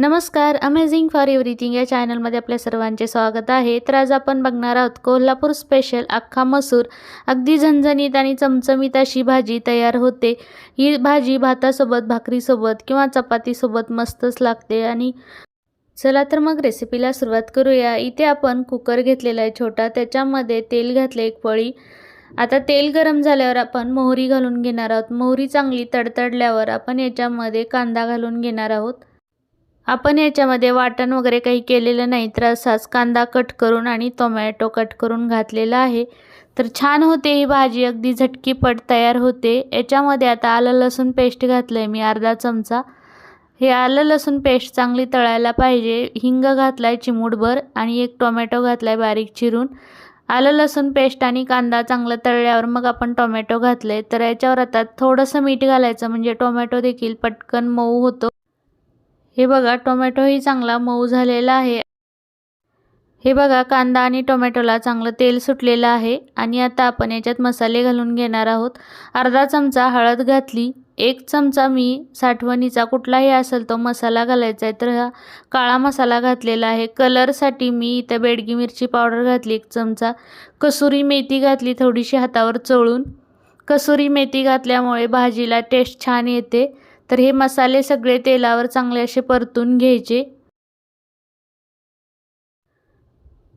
नमस्कार amazing for everything या चॅनलमध्ये आपल्या सर्वांचे स्वागत आहे. तर आज आपण बघणार आहोत कोल्हापूर स्पेशल अख्खा मसूर. अगदी झणझणीत आणि चमचमीत अशी भाजी तयार होते. ही भाजी भातासोबत भाकरीसोबत किंवा चपातीसोबत मस्तच लागते आणि चला तर मग रेसिपीला सुरुवात करूया. इथे आपण कुकर घेतलेला आहे छोटा. त्याच्यामध्ये तेल घातले एक पळी. आता तेल गरम झाल्यावर आपण मोहरी घालून घेणार आहोत. मोहरी चांगली तडतडल्यावर आपण याच्यामध्ये कांदा घालून घेणार आहोत. आपण याच्यामध्ये वाटण वगैरे काही केलेलं नाही तर असाच कांदा कट करून आणि टोमॅटो कट करून घातलेला आहे. तर छान होते ही भाजी अगदी झटकीपट तयार होते. याच्यामध्ये आता आलं लसूण पेस्ट घातलं आहे मी अर्धा चमचा. हे आलं लसूण पेस्ट चांगली तळायला पाहिजे. हिंग घातला आहे चिमूटभर आणि एक टोमॅटो घातला आहे बारीक चिरून. आलं लसूण पेस्ट आणि कांदा चांगला तळल्यावर मग आपण टोमॅटो घातले तर याच्यावर आता थोडंसं मीठ घालायचं म्हणजे टोमॅटो देखील पटकन मऊ होतो. हे बघा टोमॅटोही चांगला मऊ झालेला आहे. हे बघा कांदा आणि टोमॅटोला चांगलं तेल सुटलेलं आहे आणि आता आपण याच्यात मसाले घालून घेणार आहोत. अर्धा चमचा हळद घातली एक चमचा मी साठवणीचा कुठलाही असेल तो मसाला घालायचा आहे. तर हा काळा मसाला घातलेला आहे. कलरसाठी मी इथं बेडगी मिरची पावडर घातली एक चमचा. कसुरी मेथी घातली थोडीशी हातावर चोळून. कसुरी मेथी घातल्यामुळे भाजीला टेस्ट छान येते. तर हे मसाले सगळे तेलावर चांगले असे परतून घ्यायचे.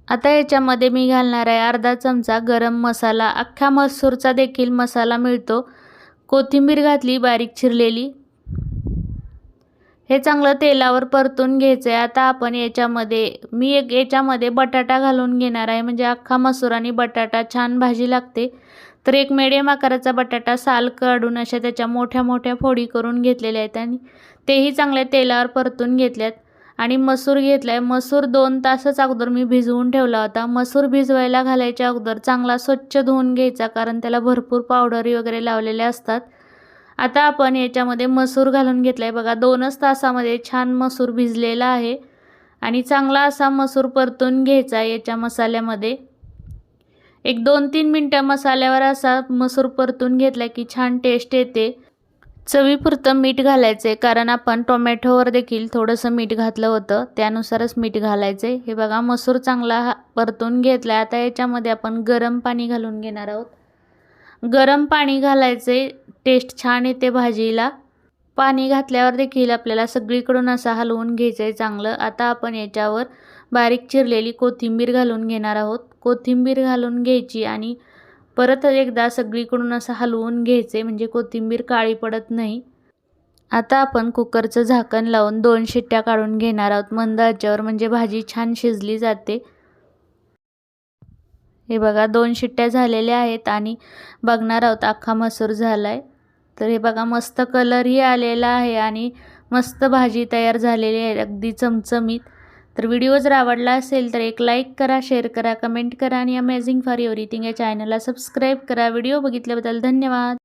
आता याच्यामध्ये मी घालणार आहे अर्धा चमचा गरम मसाला. अख्ख्या मसूरचा देखील मसाला मिळतो. कोथिंबीर घातली बारीक चिरलेली. हे चांगलं तेलावर परतून घ्यायचं आहे आता आपण याच्यामध्ये मी एक याच्यामध्ये बटाटा घालून घेणार आहे. म्हणजे अख्खा मसूर आणि बटाटा छान भाजी लागते. तर एक मेडियम आकाराचा बटाटा साल काढून अशा त्याच्या मोठ्या मोठ्या फोडी करून घेतलेल्या आहेत आणि तेही चांगल्या तेलावर परतून घेतल्यात. आणि मसूर घेतला आहे मसूर दोन तासच अगोदर मी भिजवून ठेवला होता. मसूर भिजवायला घालायच्या अगोदर चांगला स्वच्छ धुवून घ्यायचा कारण त्याला भरपूर पावडरी वगैरे लावलेल्या असतात. आता आपण याच्यामध्ये मसूर घालून घेतला आहे बघा दोनच तासामध्ये छान मसूर भिजलेला आहे. आणि चांगला असा मसूर परतून घ्यायचा याच्या मसाल्यामध्ये. एक दोन तीन मिनटं मसाल्यावर असा मसूर परतून घेतला की छान टेस्ट येते. चवीपुरतं मीठ घालायचं आहे कारण आपण टोमॅटोवर देखील थोडंसं मीठ घातलं होतं त्यानुसारच मीठ घालायचं आहे हे बघा मसूर चांगला परतून घेतला आता याच्यामध्ये आपण गरम पाणी घालून घेणार आहोत. गरम पाणी घालायचे टेस्ट छान येते भाजीला. पाणी घातल्यावर देखील आपल्याला सगळीकडून असं हलवून घ्यायचं आहे चांगलं. आता आपण याच्यावर बारीक चिरलेली कोथिंबीर घालून घेणार आहोत. कोथिंबीर घालून घ्यायची आणि परत एकदा सगळीकडून असं हलवून घ्यायचे म्हणजे कोथिंबीर काळी पडत नाही. आता आपण कुकरचं झाकण लावून दोन शिट्ट्या काढून घेणार आहोत. मंद आचेवर म्हणजे भाजी छान शिजली जाते. हे बघा दोन शिट्ट्या झालेल्या आहेत आणि बघणार आहोत अख्खा मसूर झाला आहे तर हे बघा मस्त कलरही आलेला आहे आणि मस्त भाजी तयार झालेली आहे अगदी चमचमीत. तर व्हिडिओ जर आवडला असेल तर एक लाईक करा शेअर करा कमेंट करा आणि अमेझिंग फॉर एव्हरीथिंग या चॅनलला सबस्क्राईब करा. व्हिडिओ बघितल्याबद्दल धन्यवाद.